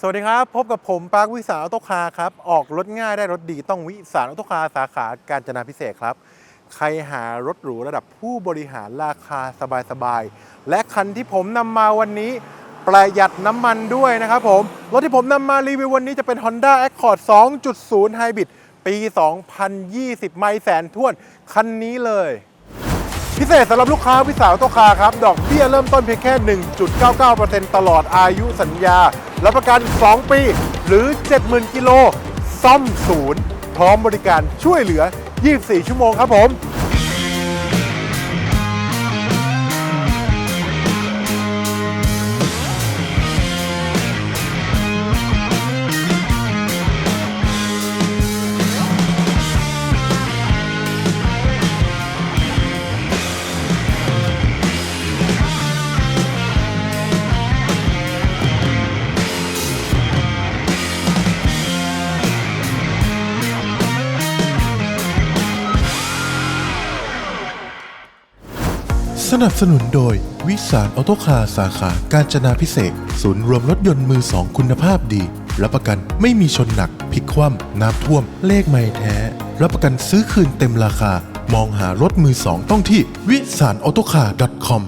สวัสดีครับ พบกับผมปาร์ควิสาออโตคาร์ครับ ออกรถง่ายได้รถดีต้องวิสาออโตคาร์สาขาการจนาพิเศษครับ ใครหารถหรูระดับผู้บริหารราคาสบายๆ และคันที่ผมนำมาวันนี้ประหยัดน้ำมันด้วยนะครับผม รถที่ผมนำมารีวิววันนี้จะเป็น Honda Accord 2.0 Hybrid ปี 2020 ไม่แสนท้วน คันนี้เลย พิเศษสำหรับลูกค้าวิสาหตัวคาครับ ดอกเบี้ยเริ่มต้นเพียงแค่ 1.99%ตลอดอายุสัญญา รับประกัน 2 ปี หรือ 70,000 กิโล ซ่อมศูนย์ พร้อมบริการช่วยเหลือ 24 ชั่วโมงครับผม นับสนุนโดย วิสารออโตคาสาขา การจนาพิเศษ ศูนย์รวมรถยนต์มือสองคุณภาพดี รับประกันไม่มีชนหนักพลิกคว่ำน้ำท่วม เลขไม่แท้ รับประกันซื้อคืนเต็มราคา มองหารถมือสองต้องที่วิสารออโตคา .com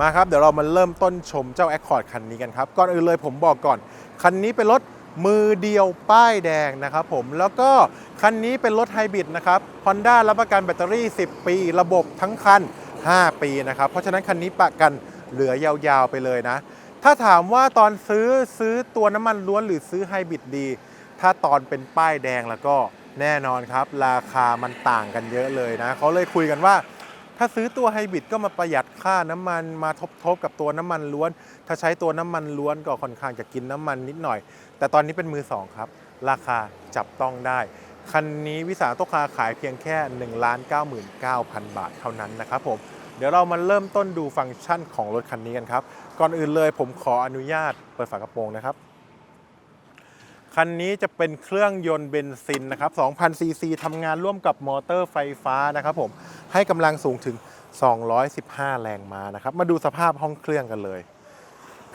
มาครับ เดี๋ยวเรามาเริ่มต้นชมเจ้า Accord คันนี้กันครับ ก่อนอื่นเลยผมบอกก่อน คันนี้เป็นรถมือเดียวป้ายแดงนะครับผมแล้วก็คันนี้เป็นรถไฮบริดนะครับ Honda รับประกันแบตเตอรี่ 10 ปี ระบบทั้งคัน 5 ปีนะครับ เพราะฉะนั้นคันนี้ประกันเหลือยาวๆไปเลยนะ ถ้าถามว่าตอนซื้อซื้อตัวน้ำมันล้วนหรือซื้อไฮบริดดี ถ้าตอนเป็นป้ายแดงแล้วก็แน่นอนครับ ราคามันต่างกันเยอะเลยนะเขาเลยคุยกันว่า ถ้าซื้อตัวไฮบริดก็มาประหยัดค่าน้ำมันมาทบๆกับตัวน้ำมันล้วน ถ้าใช้ตัวน้ำมันล้วนก็ค่อนข้างจะกินน้ำมันนิดหน่อย แต่ตอนนี้เป็นมือสองครับ ราคาจับต้องได้คันนี้วิสาโตคาขายเพียงแค่ 1 9 9 0 0 0 บาทเท่านั้นนะครับผม เดี๋ยวเรามาเริ่มต้นดูฟังก์ชันของรถคันนี้กันครับ ก่อนอื่นเลยผมขออนุญาตเปิดฝากระโปรงนะครับ คันนี้จะเป็นเครื่องยนต์เบนซินนะครับ2,000ซีซีทำงานร่วมกับมอเตอร์ไฟฟ้านะครับผม ให้กำลังสูงถึง 215 แรงม้านะครับ มาดูสภาพห้องเครื่องกันเลย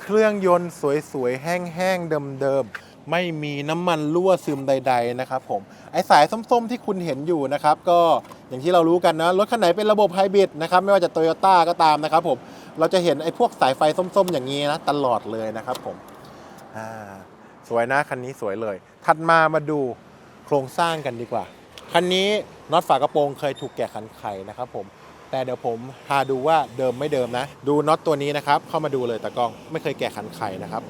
เครื่องยนต์สวยๆ แห้งๆ เดิมๆ ไม่มีน้ำมันรั่วซึมใด ๆ นะครับผมไอสายส้มๆที่คุณเห็นอยู่นะครับก็อย่างที่เรารู้กันนะรถคันไหนเป็นระบบไฮบริดนะครับไม่ว่าจะโตโยต้าก็ตามนะครับผมเราจะเห็นไอพวกสายไฟส้มๆ อย่างนี้นะตลอดเลยนะครับผมสวยนะคันนี้สวยเลย ถัดมามาดูโครงสร้างกันดีกว่า คันนี้น็อตฝากระโปรงเคยถูกแกะขันไขนะครับผมแต่เดี๋ยวผมพาดูว่าเดิมไม่เดิมนะ ดูน็อตตัวนี้นะครับ เข้ามาดูเลยตะกล้องไม่เคยแกะขันไขนะครับ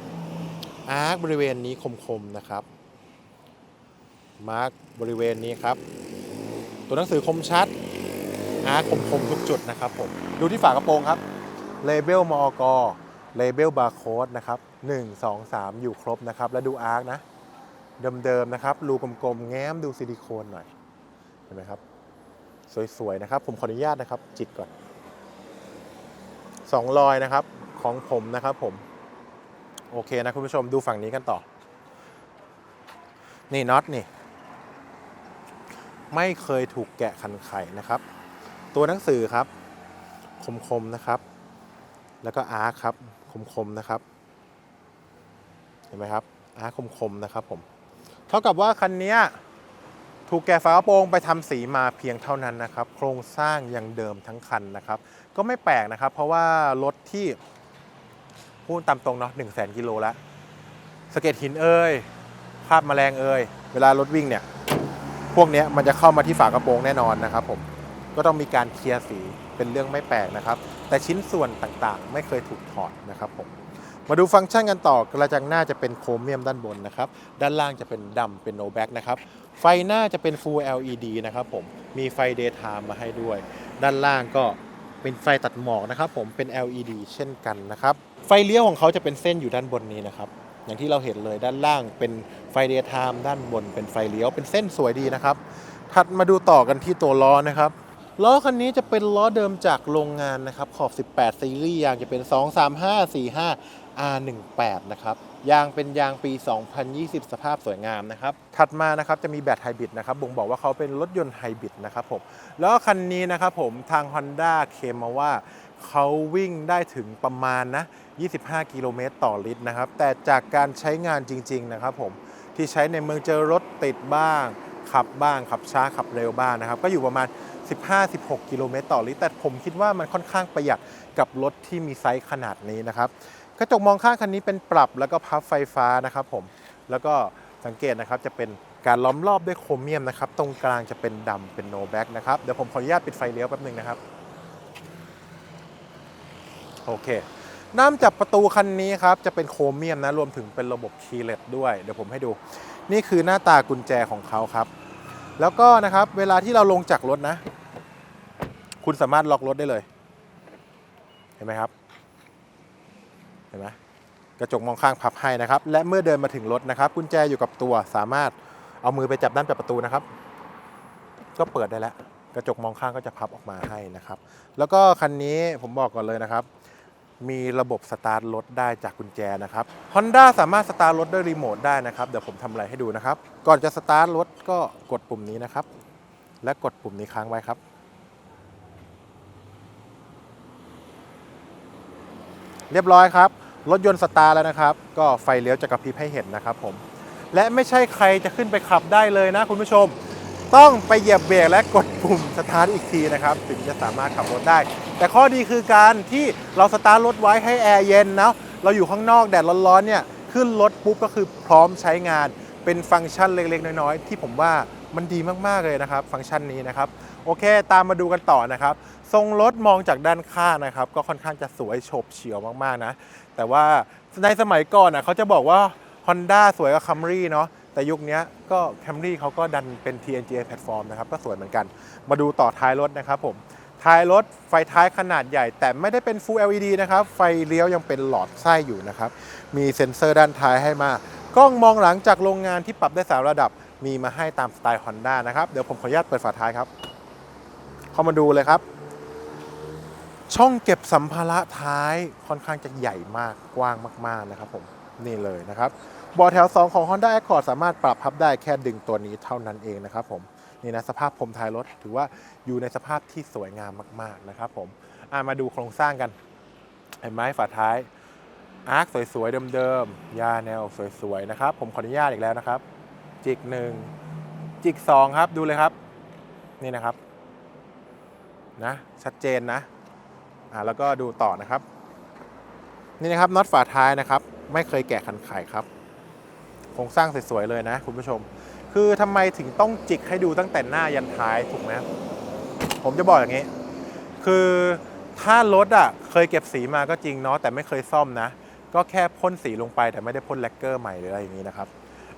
อาร์คบริเวณนี้คมๆนะครับ มาร์กบริเวณนี้ครับ ตัวหนังสือคมชัด อาร์คคมๆทุกจุดนะครับผม ดูที่ฝากระโปรงครับ เลเบลมอกเลเบลบาร์โค้ดนะครับ 1 2 3 อยู่ครบนะครับ แล้วดูอาร์คนะ เดิมๆนะครับ รูกลมๆ แง้มดูซิลิโคนหน่อย เห็นไหมครับ สวยๆ นะครับ ผมขออนุญาตนะครับ จิตก่อนสองรอยนะครับของผมนะครับผม โอเคนะคุณผู้ชมดูฝั่งนี้กันต่อ นี่น็อตนี่ ไม่เคยถูกแกะขันไขนะครับ ตัวหนังสือครับ คมๆนะครับ แล้วก็อาร์คครับ คมๆนะครับ เห็นไหมครับ อาร์คคมๆนะครับผม เท่ากับว่าคันนี้ถูกแกะฝากระโปรงไปทำสีมาเพียงเท่านั้นนะครับ โครงสร้างยังเดิมทั้งคันนะครับ ก็ไม่แปลกนะครับ เพราะว่ารถที่ พูดตามตรงเนาะหนึ่งแสนกิโลแล้วสเก็ดหินเอ่ยคาบแมลงเอ่ยเวลารถวิ่งเนี่ย พวกเนี้ยมันจะเข้ามาที่ฝากระโปรงแน่นอนนะครับผมก็ต้องมีการเคลียร์สีเป็นเรื่องไม่แปลกนะครับ แต่ชิ้นส่วนต่างๆ ไม่เคยถูกถอดนะครับผมมาดูฟังก์ชันกันต่อกระจังหน้าจะเป็นโครเมียมด้านบนนะครับ ด้านล่างจะเป็นดำเป็นโนแบ็กนะครับ ไฟหน้าจะเป็น Full LED นะครับผม มีไฟ Daytime มาให้ด้วย ด้านล่างก็ เป็นไฟตัดหมอกนะครับผมเป็น LED เช่นกันนะครับไฟเลี้ยวของเขาจะเป็นเส้นอยู่ด้านบนนี้นะครับอย่างที่เราเห็นเลยด้านล่างเป็นไฟเดย์ไทม์ด้านบนเป็นไฟเลี้ยวเป็นเส้นสวยดีนะครับถัดมาดูต่อกันที่ตัวล้อนะครับ ล้อคันนี้จะเป็นล้อเดิมจากโรงงานนะครับขอบ 18 ซีรีส์ยางจะเป็น 2 3 5 4 5 R18 นะครับ ยางเป็นยางปี 2020 สภาพสวยงามนะครับ ถัดมานะครับจะมีแบตไฮบริดนะครับ บ่งบอกว่าเขาเป็นรถยนต์ไฮบริดนะครับผม แล้วคันนี้นะครับผมทาง Honda เคมมาว่าเขาวิ่งได้ถึงประมาณนะ 25 กิโลเมตรต่อลิตรนะครับ แต่จากการใช้งานจริง ๆ นะครับผมที่ใช้ในเมืองเจอรถติดบ้าง ขับบ้างขับช้าขับเร็วบ้างนะครับ ก็อยู่ประมาณ 15-16 กิโลเมตรต่อลิตรแต่ผมคิดว่ามันค่อนข้างประหยัดกับรถที่มีไซส์ขนาดนี้นะครับกระจกมองข้างคันนี้เป็นปรับแล้วก็พับไฟฟ้านะครับผมแล้วก็สังเกตนะครับจะเป็นการล้อมรอบด้วยโครเมียมนะครับตรงกลางจะเป็นดำเป็นโนแบ็กนะครับเดี๋ยวผมขออนุญาตปิดไฟเลี้ยวแป๊บนึงนะครับโอเคน้ำจับประตูคันนี้ครับจะเป็นโครเมียมนะรวมถึงเป็นระบบคีย์เลสด้วย เดี๋ยวผมให้ดู นี่คือหน้าตากุญแจของเขาครับ แล้วก็นะครับเวลาที่เราลงจากรถนะ คุณสามารถล็อกรถได้เลย เห็นไหมครับ เห็นไหมกระจกมองข้างพับให้นะครับ และเมื่อเดินมาถึงรถนะครับกุญแจอยู่กับตัวสามารถเอามือไปจับด้านจับประตูนะครับ ก็เปิดได้แล้ว กระจกมองข้างก็จะพับออกมาให้นะครับ แล้วก็คันนี้ผมบอกก่อนเลยนะครับ มีระบบสตาร์ทรถได้จากกุญแจนะครับ Honda สามารถสตาร์ทรถด้วยรีโมทได้นะครับเดี๋ยวผมทำอะไรให้ดูนะครับ ก่อนจะสตาร์ทรถก็กดปุ่มนี้นะครับ และกดปุ่มนี้ค้างไว้ครับ เรียบร้อยครับ รถยนต์สตาร์แล้วนะครับ ก็ไฟเลี้ยวจะกระพริบให้เห็นนะครับผม และไม่ใช่ใครจะขึ้นไปขับได้เลยนะคุณผู้ชม ต้องไปเหยียบเบรกและกดปุ่มสตาร์ทอีกทีนะครับ ถึงจะสามารถขับรถได้ แต่ข้อดีคือการที่เราสตาร์ทรถไว้ให้แอร์เย็นนะเราอยู่ข้างนอกแดดร้อนๆเนี่ยขึ้นรถปุ๊บก็คือพร้อมใช้งานเป็นฟังก์ชันเล็กๆ น้อยๆ ที่ผมว่ามันดีมากๆเลยนะครับ ฟังก์ชันนี้นะครับ โอเค ตามมาดูกันต่อนะครับ ทรงรถมองจากด้านข้างนะครับ ก็ค่อนข้างจะสวยโฉบเฉี่ยวมากๆนะ แต่ว่าในสมัยก่อนอะเขาจะบอกว่า Honda สวยกว่า Camry เนาะแต่ยุคนี้ก็ Camry เขาก็ดันเป็น TNGA แพลตฟอร์มนะครับก็สวยเหมือนกัน มาดูต่อท้ายรถนะครับผมท้ายรถไฟท้ายขนาดใหญ่ แต่ไม่ได้เป็น Full LED นะครับ ไฟเลี้ยวยังเป็นหลอดไส้อยู่นะครับ มีเซ็นเซอร์ด้านท้ายให้มากล้องมองหลังจากโรงงานที่ปรับได้สามระดับมีมาให้ตามสไตล์ Honda นะครับ เดี๋ยวผมขออนุญาตเปิดฝาท้ายครับ เข้ามาดูเลยครับ ช่องเก็บสัมภาระท้ายค่อนข้างจะใหญ่มากกว้างมาก ๆ นะครับผมนี่เลยนะครับเบาะแถว 2 ของ Honda Accord สามารถปรับพับได้แค่ดึงตัวนี้เท่านั้นเองนะครับผมนี่นะสภาพพรมท้ายรถถือว่าอยู่ในสภาพที่สวยงามมาก ๆ นะครับผมมาดูโครงสร้างกันเห็นไหมฝาท้ายอาร์คสวยๆเดิมๆยาแนวสวยๆนะครับ ผมขออนุญาตอีกแล้วนะครับ จิกหนึ่งจิกสองครับดูเลยครับ นี่นะครับนะชัดเจนนะ อ่าแล้วก็ดูต่อนะครับ นี่นะครับน็อตฝาท้ายนะครับ ไม่เคยแกะคันไขครับโครงสร้างสวยๆเลยนะคุณผู้ชม คือทำไมถึงต้องจิกให้ดูตั้งแต่หน้ายันท้ายถูกไหมผมจะบอกอย่างนี้ คือถ้ารถอะเคยเก็บสีมาก็จริงเนาะแต่ไม่เคยซ่อมนะ ก็แค่พ่นสีลงไปแต่ไม่ได้พ่นแลกเกอร์ใหม่หรืออะไรอย่างนี้นะครับ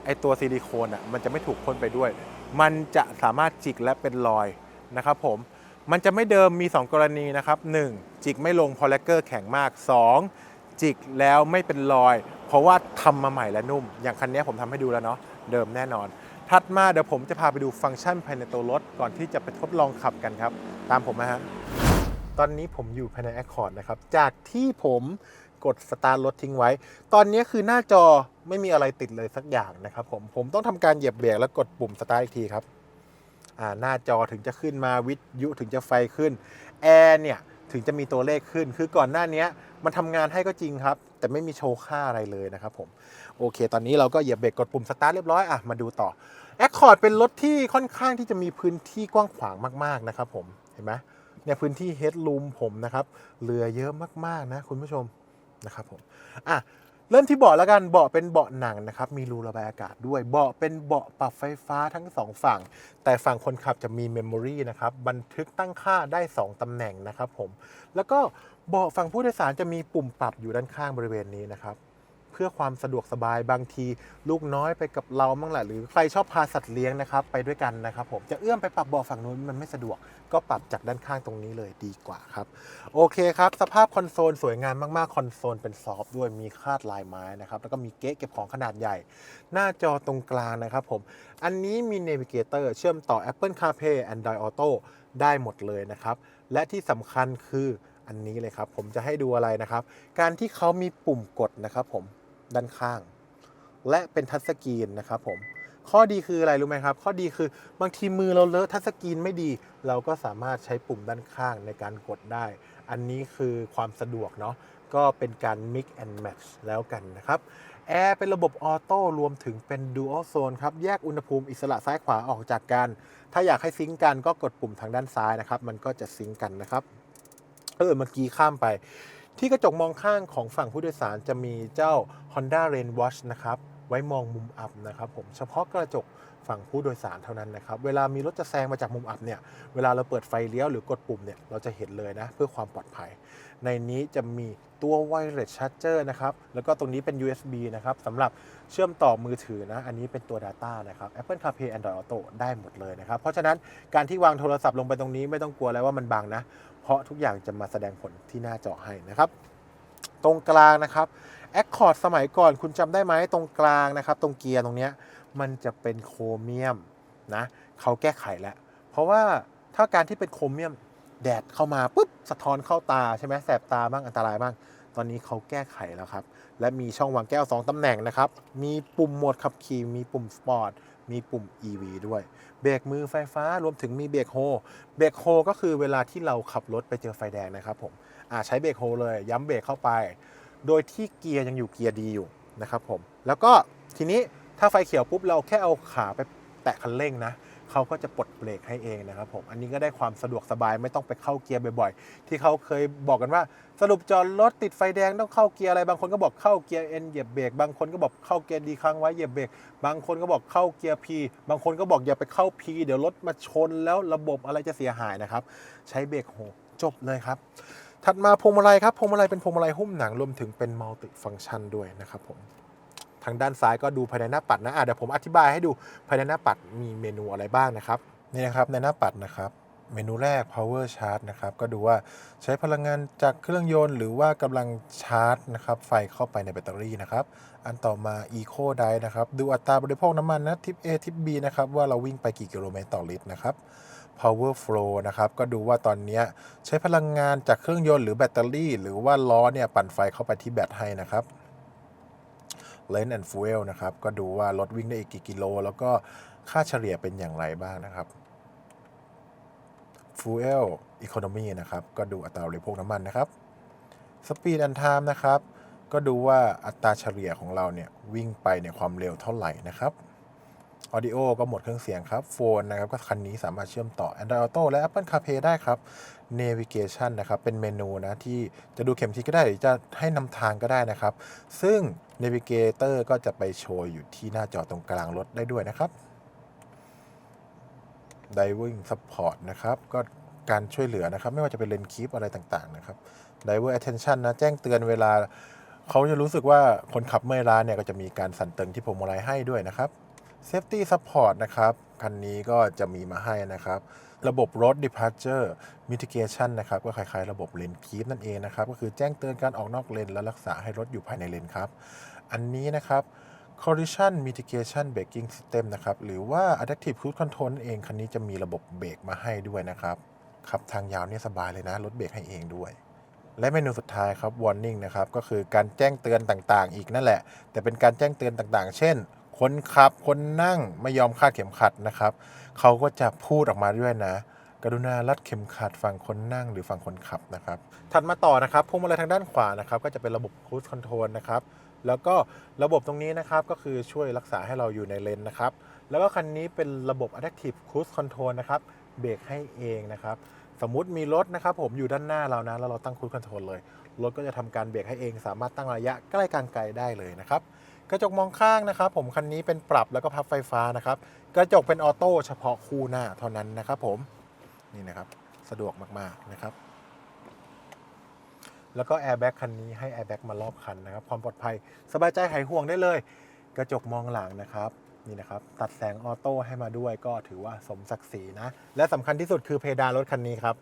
ไอตัวซิลิโคนอะมันจะไม่ถูกพ่นไปด้วย มันจะสามารถจิกและเป็นรอยนะครับผม มันจะไม่เดิมมี 2 กรณีนะครับ 1. จิกไม่ลงพอแลกเกอร์แข็งมาก 2. จิกแล้วไม่เป็นรอย เพราะว่าทำมาใหม่และนุ่ม อย่างคันนี้ผมทำให้ดูแล้วเนาะเดิมแน่นอน ถัดมาเดี๋ยวผมจะพาไปดูฟังก์ชันภายในตัวรถ ก่อนที่จะไปทดลองขับกันครับ ตามผมนะฮะตอนนี้ผมอยู่ภายใน Accord นะครับ จากที่ผมกดสตาร์ทรถทิ้งไว้ ตอนนี้คือหน้าจอไม่มีอะไรติดเลยสักอย่างนะครับผม ผมต้องทำการเหยียบเบรกแล้วกดปุ่มสตาร์ทอีกทีครับ หน้าจอถึงจะขึ้นมาวิทยุถึงจะไฟขึ้นแอร์เนี่ยถึงจะมีตัวเลขขึ้น คือก่อนหน้านี้มันทำงานให้ก็จริงครับ แต่ไม่มีโชว์ค่าอะไรเลยนะครับผม โอเค ตอนนี้เราก็เหยียบเบรกกดปุ่มสตาร์ทเรียบร้อยอะมาดูต่อ Accord เป็นรถที่ค่อนข้างที่จะมีพื้นที่กว้างขวางมาก ๆ นะครับผม เห็นไหมเนี่ยพื้นที่เฮด o ูมผมนะครับ เหลือเยอะมาก ๆ นะคุณผู้ชมนะครับผม อะ เริ่มที่เบาะแล้วกันเบาะเป็นเบาะหนังนะครับ มีรูระบายอากาศด้วย เบาะเป็นเบาะปรับไฟฟ้าทั้งสองฝั่ง แต่ฝั่งคนขับจะมีเมมโมรีนะครับ บันทึกตั้งค่าได้ 2 ตำแหน่งนะครับผม แล้วก็เบาะฝั่งผู้โดยสารจะมีปุ่มปรับอยู่ด้านข้างบริเวณนี้นะครับ พื่อความสะดวกสบายบางที ลูกน้อยไปกับเราบ้างแหละหรือใครชอบพาสัตว์เลี้ยงนะครับไปด้วยกันนะครับผมจะเอื้อมไปปรับเบาะฝั่งนู้นมันไม่สะดวก ก็ปรับจากด้านข้างตรงนี้เลยดีกว่าครับโอเคครับสภาพคอนโซลสวยงามมากๆคอนโซลเป็นซอฟต์ด้วยมีคาดลายไม้นะครับแล้วก็มีเก๊ะเก็บของขนาดใหญ่ หน้าจอตรงกลางนะครับผมอันนี้มี Navigator เชื่อมต่อ Apple CarPlay Android Auto ได้หมดเลยนะครับ และที่สำคัญคืออันนี้เลยครับ ผมจะให้ดูอะไรนะครับ การที่เขามีปุ่มกดนะครับผม ด้านข้าง และเป็นทัชสกรีนนะครับผมข้อดีคืออะไรรู้ไหมครับ ข้อดีคือบางทีมือเราเลอะทัชสกรีนไม่ดี เราก็สามารถใช้ปุ่มด้านข้างในการกดได้ อันนี้คือความสะดวกเนาะก็เป็นการ mix and match แล้วกันนะครับแอร์เป็นระบบออโต้รวมถึงเป็น dual zone ครับ แยกอุณหภูมิอิสระซ้ายขวาออกจากกัน ถ้าอยากให้ซิงก์กันก็กดปุ่มทางด้านซ้ายนะครับ มันก็จะซิงก์กันนะครับ เออเมื่อกี้ข้ามไป ที่กระจกมองข้างของฝั่งผู้โดยสารจะมีเจ้า Honda Rain Watch นะครับ ไว้มองมุมอับนะครับผมเฉพาะกระจกฝั่งผู้โดยสารเท่านั้นนะครับ เวลามีรถจะแซงมาจากมุมอับเนี่ย เวลาเราเปิดไฟเลี้ยวหรือกดปุ่มเนี่ย เราจะเห็นเลยนะ เพื่อความปลอดภัย ในนี้จะมีตัว Wireless Charger นะครับ แล้วก็ตรงนี้เป็น USB นะครับสำหรับเชื่อมต่อมือถือนะ อันนี้เป็นตัว Data นะครับ Apple CarPlay Android Auto ได้หมดเลยนะครับ เพราะฉะนั้นการที่วางโทรศัพท์ลงไปตรงนี้ไม่ต้องกลัวแล้วว่ามันบังนะ ราะทุกอย่างจะมาแสดงผลที่หน้าจอให้นะครับ ตรงกลางนะครับ Accord สมัยก่อนคุณจำได้ไหมตรงกลางนะครับ ตรงเกียร์ตรงเนี้ยมันจะเป็นโครเมียมนะเขาแก้ไขแล้ว เพราะว่าถ้าการที่เป็นโครเมียมแดดเข้ามาปุ๊บสะท้อนเข้าตาใช่ไหมแสบตาบ้างอันตรายบ้าง ตอนนี้เขาแก้ไขแล้วครับ และมีช่องวางแก้ว 2 ตำแหน่งนะครับ มีปุ่มโหมดขับขี่มีปุ่มสปอร์ต มีปุ่ม EV ด้วย เบรกมือไฟฟ้ารวมถึงมีเบรกโฮ เบรกโฮก็คือเวลาที่เราขับรถไปเจอไฟแดงนะครับผมอ่าใช้เบรกโฮเลย ย้ำเบรกเข้าไป โดยที่เกียร์ยังอยู่เกียร์ดีอยู่นะครับผม แล้วก็ทีนี้ถ้าไฟเขียวปุ๊บเราแค่เอาขาไปแตะคันเร่งนะ เขาก็จะปลดเบรกให้เองนะครับผม อันนี้ก็ได้ความสะดวกสบายไม่ต้องไปเข้าเกียร์บ่อยๆ ที่เขาเคยบอกกันว่า สรุปจอดรถติดไฟแดงต้องเข้าเกียร์อะไร บางคนก็บอกเข้าเกียร์เอ็นเหยียบเบรก บางคนก็บอกเข้าเกียร์ดีค้างไว้เหยียบเบรก บางคนก็บอกเข้าเกียร์พีบางคนก็บอกอย่าไปเข้าพีเดี๋ยวรถมาชนแล้วระบบอะไรจะเสียหายนะครับ ใช้เบรกโฮจบเลยครับ ถัดมาพวงมาลัยครับ พวงมาลัยเป็นพวงมาลัยหุ้มหนังรวมถึงเป็นมัลติฟัง c t ชันด้วยนะครับผม ทางด้านซ้ายก็ดูภายในหน้าปัดนะอะเดี๋ยวผมอธิบายให้ดูภายในหน้าปัดมีเมนูอะไรบ้างนะครับนี่นะครับในหน้าปัดนะครับเมนูแรก power charge นะครับ ก็ดูว่าใช้พลังงานจากเครื่องยนต์ หรือว่ากำลังชาร์จนะครับ ไฟเข้าไปในแบตเตอรี่นะครับ อันต่อมา eco drive นะครับ ดูอัตราบริโภคน้ำมันนะ ทิป A ทิป B นะครับ ว่าเราวิ่งไปกี่กิโลเมตรต่อลิตรนะครับ power flow นะครับ ก็ดูว่าตอนนี้ใช้พลังงานจากเครื่องยนต์หรือแบตเตอรี่ หรือว่าล้อเนี่ยปั่นไฟเข้าไปที่แบตให้นะครับ length and fuel นะครับ ก็ดูว่ารถวิ่งได้อีกกี่กิโล แล้วก็ค่าเฉลี่ยเป็นอย่างไรบ้างนะครับ fuel economy นะครับ ก็ดูอัตราบริโภคน้ำมันนะครับ speed and time นะครับ ก็ดูว่าอัตราเฉลี่ยของเราเนี่ยวิ่งไปเนี่ยความเร็วเท่าไหร่นะครับ Audio ก็หมดเครื่องเสียงครับ โฟนนะครับ ก็คันนี้สามารถเชื่อมต่อ Android Auto และ Apple CarPlay ได้ครับ Navigation นะครับ เป็นเมนูนะที่จะดูเข็มทิศก็ได้หรือจะให้นำทางก็ได้นะครับ ซึ่ง Navigator ก็จะไปโชว์อยู่ที่หน้าจอตรงกลางรถได้ด้วยนะครับ Diving Support นะครับ ก็การช่วยเหลือนะครับ ไม่ว่าจะเป็นเลนคีปอะไรต่างๆนะครับ Diver Attention นะ แจ้งเตือนเวลา เขาจะรู้สึกว่าคนขับเมื่อยล้าเนี่ย ก็จะมีการสั่นเตึงที่พวงมาลัยให้ด้วยนะครับ Safety Support นะครับ คันนี้ก็จะมีมาให้นะครับ ระบบ Road Departure Mitigation นะครับ ก็คล้ายๆ ระบบเลนคีปนั่นเองนะครับ ก็คือแจ้งเตือนการออกนอกเลนและรักษาให้รถอยู่ภายในเลนครับ อันนี้นะครับ Collision Mitigation Braking System นะครับ หรือว่า Adaptive Cruise Control เองคันนี้จะมีระบบเบรกมาให้ด้วยนะครับ ขับทางยาวเนี่ยสบายเลยนะ รถเบรกให้เองด้วย และเมนูสุดท้ายครับ warning นะครับ ก็คือการแจ้งเตือนต่างๆ อีกนั่นแหละ แต่เป็นการแจ้งเตือนต่างๆ เช่น คนขับ คนนั่งไม่ยอมคาดเข็มขัดนะครับ เขาก็จะพูดออกมาด้วยนะกรุณารัดเข็มขัดฝั่งคนนั่งหรือฝั่งคนขับนะครับ ถัดมาต่อนะครับพวงมาลัยทางด้านขวานะครับ ก็จะเป็นระบบ cruise control นะครับ แล้วก็ระบบตรงนี้นะครับก็คือช่วยรักษาให้เราอยู่ในเลนนะครับ แล้วก็คันนี้เป็นระบบ adaptive cruise control นะครับเบรกให้เองนะครับ สมมติมีรถนะครับผมอยู่ด้านหน้าเรานะ แล้วเราตั้ง cruise control เลย รถก็จะทำการเบรกให้เอง สามารถตั้งระยะใกล้กลางไกลได้เลยนะครับ กระจกมองข้างนะครับ ผมคันนี้เป็นปรับแล้วก็พับไฟฟ้านะครับ กระจกเป็นออโต้เฉพาะคู่หน้าเท่านั้นนะครับผม นี่นะครับ สะดวกมากๆนะครับ แล้วก็แอร์แบ็กคันนี้ให้แอร์แบ็กมารอบคันนะครับ ความปลอดภัยสบายใจหายห่วงได้เลย กระจกมองหลังนะครับนี่นะครับตัดแสงออโต้ให้มาด้วยก็ถือว่าสมศักดิ์ศรีนะ และสำคัญที่สุดคือเพดานรถคันนี้ครับ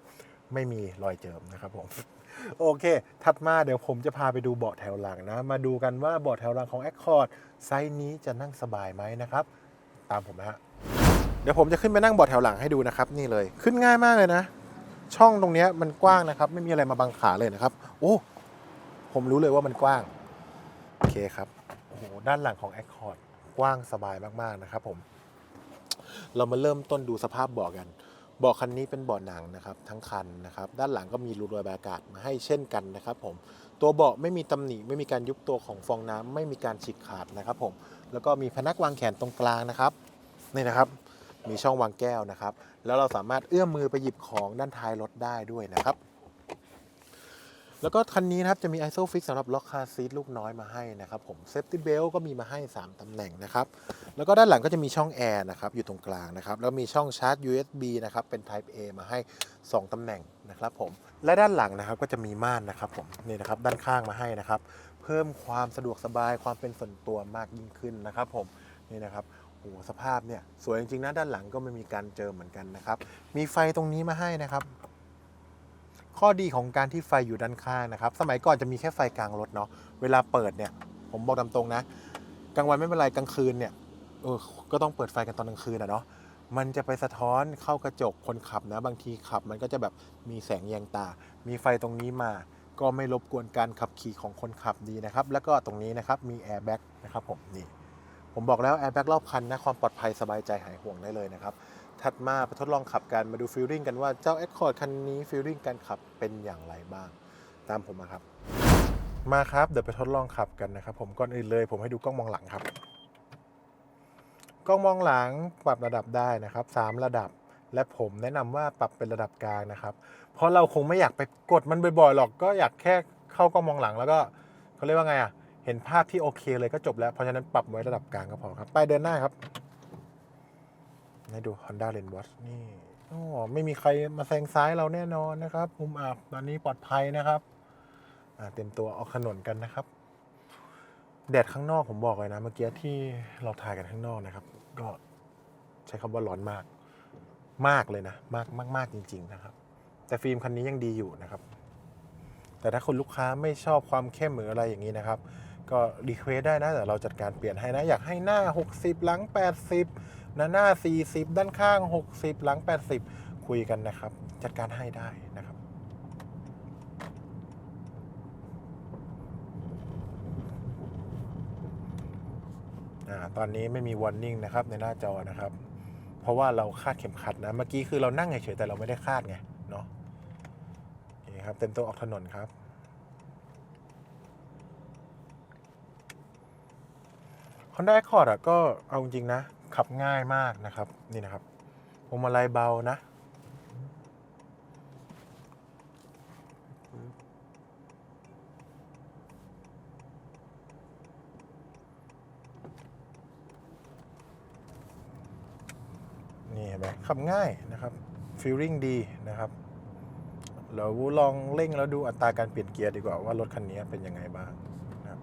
ไม่มีรอยเจิมนะครับผม โอเค ถัดมาเดี๋ยวผมจะพาไปดูเบาะแถวหลังนะ มาดูกันว่าเบาะแถวหลังของ Accord ไซส์นี้จะนั่งสบายไหมนะครับ ตามผมนะฮะเดี๋ยวผมจะขึ้นไปนั่งเบาะแถวหลังให้ดูนะครับ นี่เลยขึ้นง่ายมากเลยนะ ช่องตรงนี้มันกว้างนะครับ ไม่มีอะไรมาบังขาเลยนะครับ โอ้ผมรู้เลยว่ามันกว้าง โอเคครับโอ้โหด้านหลังของ Accord กว้างสบายมากๆนะครับผม เรามาเริ่มต้นดูสภาพเบาะกันเบาะคันนี้เป็นเบาะหนังนะครับ ทั้งคันนะครับ ด้านหลังก็มีรูระบายอากาศมาให้เช่นกันนะครับผมตัวเบาะไม่มีตำหนิไม่มีการยุบตัวของฟองน้ำไม่มีการฉีกขาดนะครับผมแล้วก็มีพนักวางแขนตรงกลางนะครับนี่นะครับ มีช่องวางแก้วนะครับ แล้วเราสามารถเอื้อมมือไปหยิบของด้านท้ายรถได้ด้วยนะครับ แล้วก็คันนี้นะครับจะมี ISO fix สำหรับล็อกคาซีทลูกน้อยมาให้นะครับผม Safety belt ก็มีมาให้ 3ตำแหน่งนะครับ แล้วก็ด้านหลังก็จะมีช่องแอร์นะครับอยู่ตรงกลางนะครับ แล้วมีช่องชาร์จ USB นะครับเป็น Type A มาให้ 2ตำแหน่งนะครับผม และด้านหลังนะครับก็จะมีม่านนะครับผมนี่นะครับด้านข้างมาให้นะครับ เพิ่มความสะดวกสบายความเป็นส่วนตัวมากยิ่งขึ้นนะครับผมนี่นะครับ หสภาพเนี่ยสวยจริงๆนะด้านหลังก็ไม่มีการเจิมเหมือนกันนะครับ มีไฟตรงนี้มาให้นะครับ ข้อดีของการที่ไฟอยู่ด้านข้างนะครับ สมัยก่อนจะมีแค่ไฟกลางรถเนาะเวลาเปิดเนี่ย ผมบอกตามตรงนะกลางวันไม่เป็นไรกลางคืนเนี่ยเออก็ต้องเปิดไฟกันตอนกลางคืนอะเนาะมันจะไปสะท้อนเข้ากระจกคนขับนะ บางทีขับมันก็จะแบบมีแสงแยงตา มีไฟตรงนี้มา ก็ไม่รบกวนการขับขี่ของคนขับดีนะครับ แล้วก็ตรงนี้นะครับมีแอร์แบ็กนะครับผมนี่ ผมบอกแล้วแอร์แบ็กรอบคันนะความปลอดภัยสบายใจหายห่วงได้เลยนะครับ ถัดมาไปทดลองขับกันมาดูฟีลลิ่งกันว่าเจ้า Accord คันนี้ฟีลลิ่งการขับเป็นอย่างไรบ้าง ตามผมมาครับ มาครับเดี๋ยวไปทดลองขับกันนะครับ ผมก่อนอื่นเลย ผมให้ดูกล้องมองหลังครับ กล้องมองหลังปรับระดับได้นะครับสามระดับและผมแนะนำว่าปรับเป็นระดับกลางนะครับ เพราะเราคงไม่อยากไปกดมันบ่อยๆหรอกก็อยากแค่เข้ากล้องมองหลังแล้วก็เขาเรียกว่าไงอะ เห็นภาพที่โอเคเลยก็จบแล้ว เพราะฉะนั้นปรับไว้ระดับกลางก็พอครับ ไปเดินหน้าครับให้ดู Honda l a n Watch นี่อ๋อไม่มีใครมาแซงซ้ายเราแน่นอนนะครับมุมอับตอนนี้ปลอดภัยนะครับอ่าเต็มตัวออกถนนกันนะครับ แดดข้างนอกผมบอกเลยนะเมื่อกี้ที่เราถ่ายกันข้างนอกนะครับ ก็ใช้คำว่าร้อนมาก มากเลยนะ มากมากมากจริง ๆ นะครับ แต่ฟิล์มคันนี้ยังดีอยู่นะครับ แต่ถ้าคนลูกค้าไม่ชอบความเข้มหรืออะไรอย่างนี้นะครับ ก็รีเควสได้นะแต่เราจัดการเปลี่ยนให้นะ อยากให้หน้า 60 หลัง 80นะหน้า 40 ด้านข้าง 60 หลัง 80 คุยกันนะครับ จัดการให้ได้นะครับอตอนนี้ไม่มี warning นะครับในหน้าจอนะครับ เพราะว่าเราคาดเข็มขัดนะ เมื่อกี้คือเรานั่งเฉยๆแต่เราไม่ได้คาดไง เนาะโอเคครับ เต็มตัวออกถนนครับ Honda Accord อะก็เอาจริงนะ ขับง่ายมากนะครับ นี่นะครับพวงมาลัยเบานะนี่เห็นไหมขับง่ายนะครับฟีลลิ่งดีนะครับเราลองเร่งแล้วดูอัตราการเปลี่ยนเกียร์ดีกว่าว่ารถคันนี้เป็นยังไงบ้างนะครับ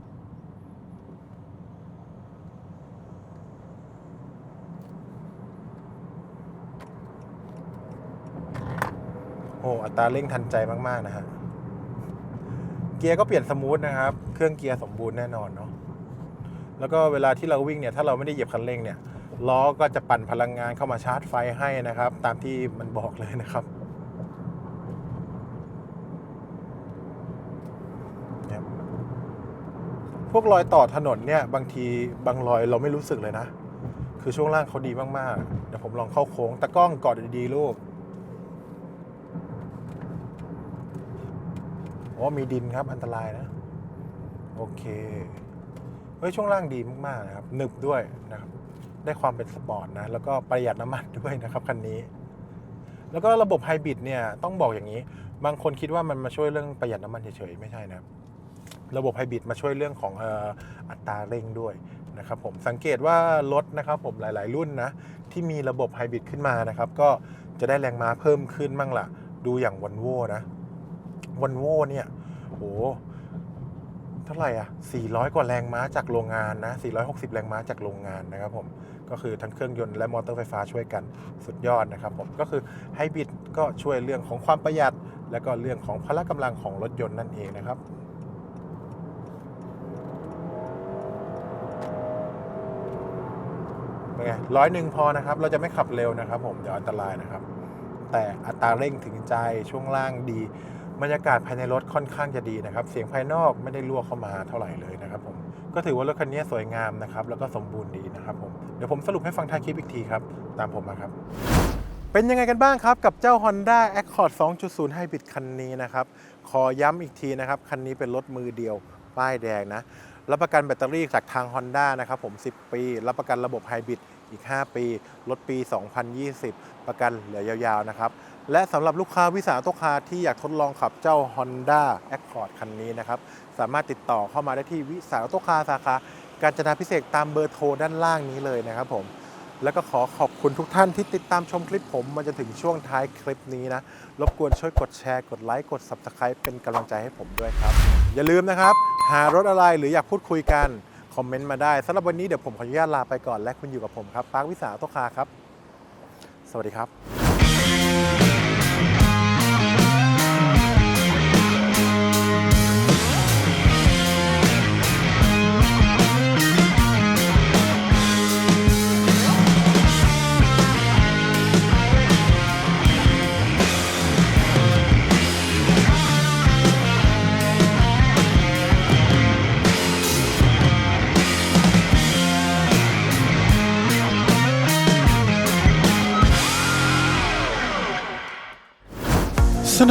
โอ้อัตราเร่งทันใจมาก ๆ นะฮะ เกียร์ก็เปลี่ยนสมูทนะครับ เครื่องเกียร์สมบูรณ์แน่นอนเนาะแล้วก็เวลาที่เราวิ่งเนี่ย ถ้าเราไม่ได้เหยียบคันเร่งเนี่ยล้อก็จะปั่นพลังงานเข้ามาชาร์จไฟให้นะครับ ตามที่มันบอกเลยนะครับพวกรอยต่อถนนเนี่ย บางทีบางรอยเราไม่รู้สึกเลยนะ คือช่วงล่างเขาดีมาก ๆ เดี๋ยวผมลองเข้าโค้งตะกล้องกอดดีๆลูก โอ้มีดินครับอันตรายนะ โอเคเฮ้ยช่วงล่างดีมากๆนะครับหนึบด้วยนะครับ ได้ความเป็นสปอร์ตนะ แล้วก็ประหยัดน้ำมันด้วยนะครับคันนี้ แล้วก็ระบบไฮบริดเนี่ยต้องบอกอย่างนี้ บางคนคิดว่ามันมาช่วยเรื่องประหยัดน้ำมันเฉยๆไม่ใช่นะครับ ระบบไฮบริดมาช่วยเรื่องของอ,อัตราเร่งด้วยนะครับผมสังเกตว่ารถนะครับผมหลาย ๆ รุ่นนะ ที่มีระบบไฮบริดขึ้นมานะครับ ก็จะได้แรงม้าเพิ่มขึ้นมั่งล่ะ ดูอย่างวันโวนะ วันโวเนี่ยโหเท่าไหร่อะ 400 กว่าแรงม้าจากโรงงานนะ 460 แรงม้าจากโรงงานนะครับผม ก็คือทั้งเครื่องยนต์และมอเตอร์ไฟฟ้าช่วยกันสุดยอดนะครับผม ก็คือไฮบริดก็ช่วยเรื่องของความประหยัด และก็เรื่องของพละกำลังของรถยนต์นั่นเองนะครับเป็นไงร้อยหนึ่งพอนะครับ เราจะไม่ขับเร็วนะครับผม เดี๋ยวอันตรายนะครับ แต่อัตราเร่งถึงใจช่วงล่างดี บรรยากาศภายในรถค่อนข้างจะดีนะครับ เสียงภายนอกไม่ได้รั่วเข้ามาเท่าไหร่เลยนะครับผม ก็ถือว่ารถคันนี้สวยงามนะครับ แล้วก็สมบูรณ์ดีนะครับผม เดี๋ยวผมสรุปให้ฟังท้ายคลิปอีกทีครับ ตามผมมาครับ เป็นยังไงกันบ้างครับกับเจ้า Honda Accord 2.0 Hybrid คันนี้นะครับ ขอย้ำอีกทีนะครับ คันนี้เป็นรถมือเดียว ป้ายแดงนะ รับประกันแบตเตอรี่จากทาง Honda นะครับผม 10 ปี รับประกันระบบไฮบริด อีก 5 ปีรถปี 2020 ประกันเหลือยาวๆ นะครับ และสำหรับลูกค้าวิสาตุคาที่อยากทดลองขับเจ้า Honda Accord คันนี้นะครับ สามารถติดต่อเข้ามาได้ที่วิสาตุคาสาขาการจนาพิเศษตามเบอร์โทรด้านล่างนี้เลยนะครับผมแล้วก็ขอขอบคุณทุกท่านที่ติดตามชมคลิปผมมาจนถึงช่วงท้ายคลิปนี้นะ รบกวนช่วยกดแชร์ กดไลค์ กด Subscribe เป็นกำลังใจให้ผมด้วยครับ อย่าลืมนะครับ หารถอะไรหรืออยากพูดคุยกัน คอมเมนต์มาได้สำหรับวันนี้เดี๋ยวผมขออนุญาตลาไปก่อนและคุณอยู่กับผมครับปาร์ควิสาโตคาครับ สวัสดีครับ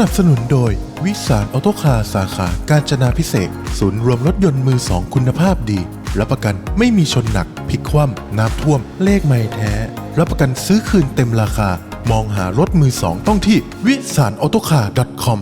นับสนุนโดย วิสารออโตคาสาขา การจนาพิเศษ ศูนย์รวมรถยนต์มือสองคุณภาพดี รับประกันไม่มีชนหนักพลิกคว่ำน้ำท่วม เลขไม่แท้ รับประกันซื้อคืนเต็มราคา มองหารถมือสองต้องที่วิสารออโตคา .com